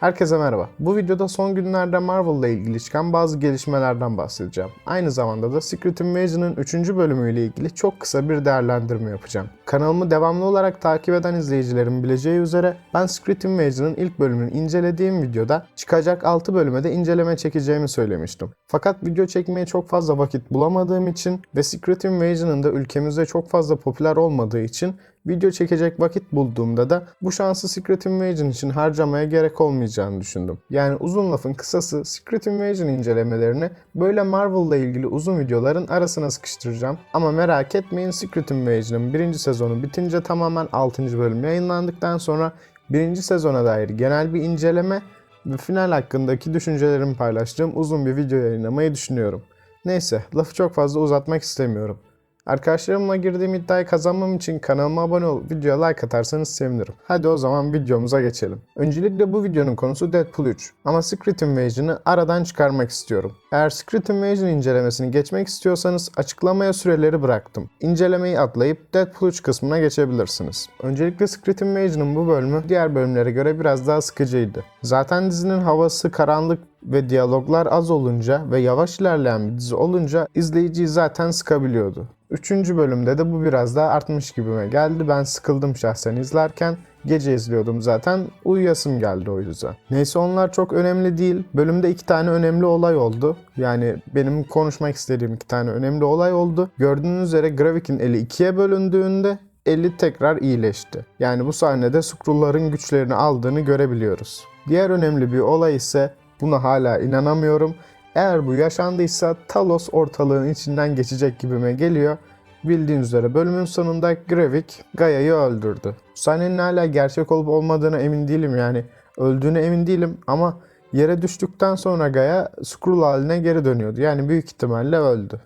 Herkese merhaba. Bu videoda son günlerde Marvel ile ilgili çıkan bazı gelişmelerden bahsedeceğim. Aynı zamanda da Secret Invasion'ın 3. bölümüyle ilgili çok kısa bir değerlendirme yapacağım. Kanalımı devamlı olarak takip eden izleyicilerin bileceği üzere ben Secret Invasion'ın ilk bölümünü incelediğim videoda çıkacak 6 bölüme de inceleme çekeceğimi söylemiştim. Fakat video çekmeye çok fazla vakit bulamadığım için ve Secret Invasion'ın da ülkemizde çok fazla popüler olmadığı için video çekecek vakit bulduğumda da bu şansı Secret Invasion için harcamaya gerek olmayacağını düşündüm. Yani uzun lafın kısası Secret Invasion incelemelerini böyle Marvel ile ilgili uzun videoların arasına sıkıştıracağım. Ama merak etmeyin Secret Invasion'ın birinci sezonu bitince tamamen 6. bölüm yayınlandıktan sonra birinci sezona dair genel bir inceleme ve final hakkındaki düşüncelerimi paylaştığım uzun bir video yayınlamayı düşünüyorum. Neyse lafı çok fazla uzatmak istemiyorum. Arkadaşlarımla girdiğim iddiayı kazanmam için kanalıma abone olup videoya like atarsanız sevinirim. Hadi o zaman videomuza geçelim. Öncelikle bu videonun konusu Deadpool 3 ama Secret Invasion'ı aradan çıkarmak istiyorum. Eğer Secret Invasion incelemesini geçmek istiyorsanız açıklamaya süreleri bıraktım. İncelemeyi atlayıp Deadpool 3 kısmına geçebilirsiniz. Öncelikle Secret Invasion'ın bu bölümü diğer bölümlere göre biraz daha sıkıcıydı. Zaten dizinin havası karanlık ve diyaloglar az olunca ve yavaş ilerleyen bir dizi olunca izleyiciyi zaten sıkabiliyordu. Üçüncü bölümde de bu biraz daha artmış gibime geldi. Ben sıkıldım şahsen izlerken. Gece izliyordum zaten. Uyuyasım geldi o yüzden. Neyse onlar çok önemli değil. Bölümde iki tane önemli olay oldu. Yani benim konuşmak istediğim iki tane önemli olay oldu. Gördüğünüz üzere Gravik'in eli ikiye bölündüğünde eli tekrar iyileşti. Yani bu sahnede Skrull'ların güçlerini aldığını görebiliyoruz. Diğer önemli bir olay ise buna hala inanamıyorum. Eğer bu yaşandıysa Talos ortalığın içinden geçecek gibime geliyor. Bildiğiniz üzere bölümün sonunda Gravik Gaia'yı öldürdü. Sahnenin hala gerçek olup olmadığına emin değilim yani. Öldüğüne emin değilim ama yere düştükten sonra Gaia Skrull haline geri dönüyordu. Yani büyük ihtimalle öldü.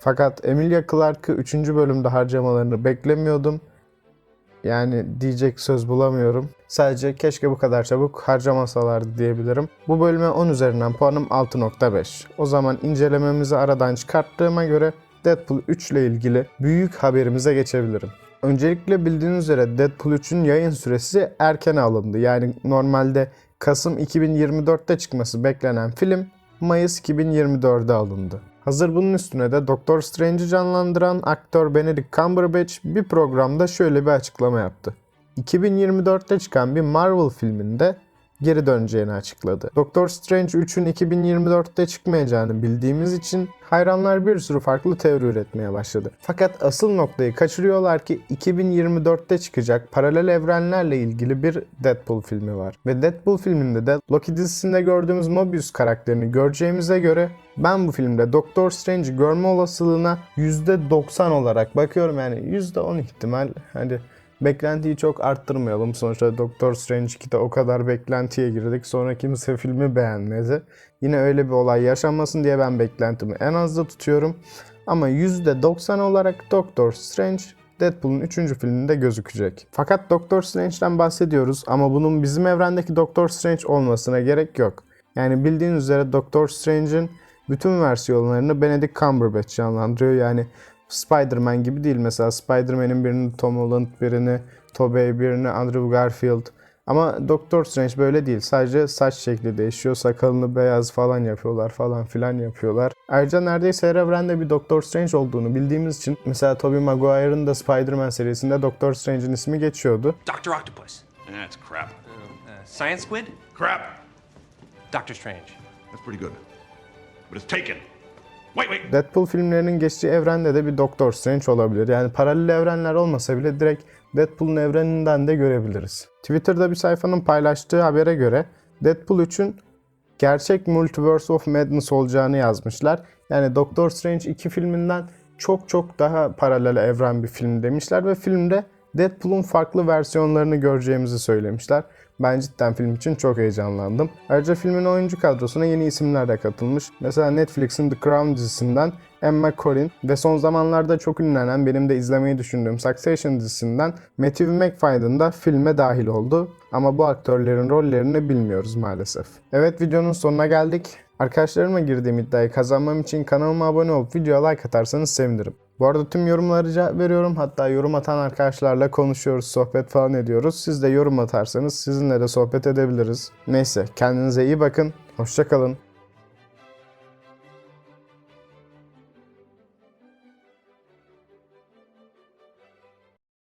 Fakat Emilia Clarke'ı 3. bölümde harcamalarını beklemiyordum. Yani diyecek söz bulamıyorum. Sadece keşke bu kadar çabuk harcamasalardı diyebilirim. Bu bölüme 10 üzerinden puanım 6.5. O zaman incelememizi aradan çıkarttığıma göre Deadpool 3 ile ilgili büyük haberimize geçebilirim. Öncelikle bildiğiniz üzere Deadpool 3'ün yayın süresi erken alındı. Yani normalde Kasım 2024'te çıkması beklenen film Mayıs 2024'de alındı. Hazır bunun üstüne de Doctor Strange'i canlandıran aktör Benedict Cumberbatch bir programda şöyle bir açıklama yaptı. 2024'te çıkan bir Marvel filminde geri döneceğini açıkladı. Doctor Strange 3'ün 2024'te çıkmayacağını bildiğimiz için hayranlar bir sürü farklı teori üretmeye başladı. Fakat asıl noktayı kaçırıyorlar ki 2024'te çıkacak paralel evrenlerle ilgili bir Deadpool filmi var. Ve Deadpool filminde de Loki dizisinde gördüğümüz Mobius karakterini göreceğimize göre ben bu filmde Doctor Strange'i görme olasılığına %90 olarak bakıyorum yani %10 ihtimal hadi beklentiyi çok arttırmayalım. Sonuçta Doctor Strange 2'de o kadar beklentiye girdik. Sonra kimse filmi beğenmedi. Yine öyle bir olay yaşanmasın diye ben beklentimi en azda tutuyorum. Ama %90 olarak Doctor Strange Deadpool'un 3. filminde gözükecek. Fakat Doctor Strange'den bahsediyoruz ama bunun bizim evrendeki Doctor Strange olmasına gerek yok. Yani bildiğiniz üzere Doctor Strange'in bütün versiyonlarını Benedict Cumberbatch canlandırıyor. Yani Spider-Man gibi değil. Mesela Spider-Man'in birini Tom Holland, birini Tobey, birini Andrew Garfield. Ama Doctor Strange böyle değil. Sadece saç şekli değişiyor. Sakalını beyaz falan yapıyorlar falan filan yapıyorlar. Ayrıca neredeyse her evrende bir Doctor Strange olduğunu bildiğimiz için mesela Tobey Maguire'ın da Spider-Man serisinde Doctor Strange'in ismi geçiyordu. Dr. Octopus. That's crap. Uh, Science Squid? Crap. Doctor Strange. That's pretty good. But it's taken. Deadpool filmlerinin geçtiği evrende de bir Doctor Strange olabilir. Yani paralel evrenler olmasa bile direkt Deadpool'un evreninden de görebiliriz. Twitter'da bir sayfanın paylaştığı habere göre Deadpool 3'ün gerçek Multiverse of Madness olacağını yazmışlar. Yani Doctor Strange 2 filminden çok çok daha paralel evren bir film demişler ve filmde Deadpool'un farklı versiyonlarını göreceğimizi söylemişler. Ben cidden film için çok heyecanlandım. Ayrıca filmin oyuncu kadrosuna yeni isimler de katılmış. Mesela Netflix'in The Crown dizisinden Emma Corrin ve son zamanlarda çok ünlenen benim de izlemeyi düşündüğüm Succession dizisinden Matthew McFadyen da filme dahil oldu. Ama bu aktörlerin rollerini bilmiyoruz maalesef. Evet videonun sonuna geldik. Arkadaşlarıma girdiğim iddiayı kazanmam için kanalıma abone olup videoya like atarsanız sevinirim. Bu arada tüm yorumlara cevap veriyorum. Hatta yorum atan arkadaşlarla konuşuyoruz, sohbet falan ediyoruz. Siz de yorum atarsanız sizinle de sohbet edebiliriz. Neyse kendinize iyi bakın. Hoşçakalın.